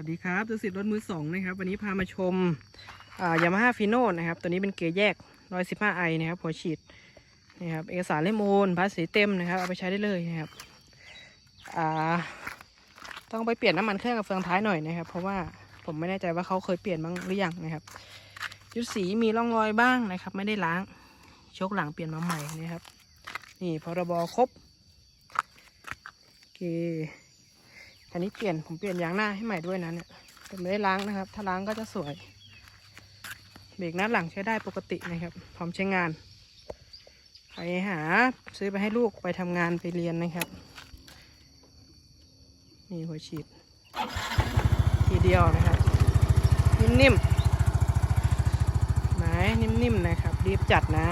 สวัสดีครับตัวสิทธิ์รถมือสองนะครับ วันนี้พามาชมยามาฮ่าฟิโนนะครับ ตัวนี้เป็นเกียร์แยก 115ไอนะครับหัวฉีดนะครับเอกสารเล่มโอนภาษีเต็มนะครับ เอาไปใช้ได้เลยนะครับต้องไปเปลี่ยนน้ำมันเครื่องกับเฟืองท้ายหน่อยนะครับ เพราะว่าผมไม่แน่ใจว่าเขาเคยเปลี่ยนบ้างหรือยังนะครับ ยุดสีมีร่องรอยบ้างนะครับ ไม่ได้ล้างโชคหลังเปลี่ยนมาใหม่นะครับ นี่พรบครบโอเค อันนี้เปลี่ยนผมเปลี่ยนยางหน้าให้ใหม่ด้วยนะเนี่ยแต่ไม่ได้ล้างนะครับ ถ้าล้างก็จะสวย เบรกหน้าหลังใช้ได้ปกตินะครับ พร้อมใช้งานไปหาซื้อไปให้ลูกไปทำงานไปเรียนนะครับ นี่หัวฉีด ทีเดียวนะครับ นิ่มๆไหมนิ่มๆนะครับ รีบจัดนะ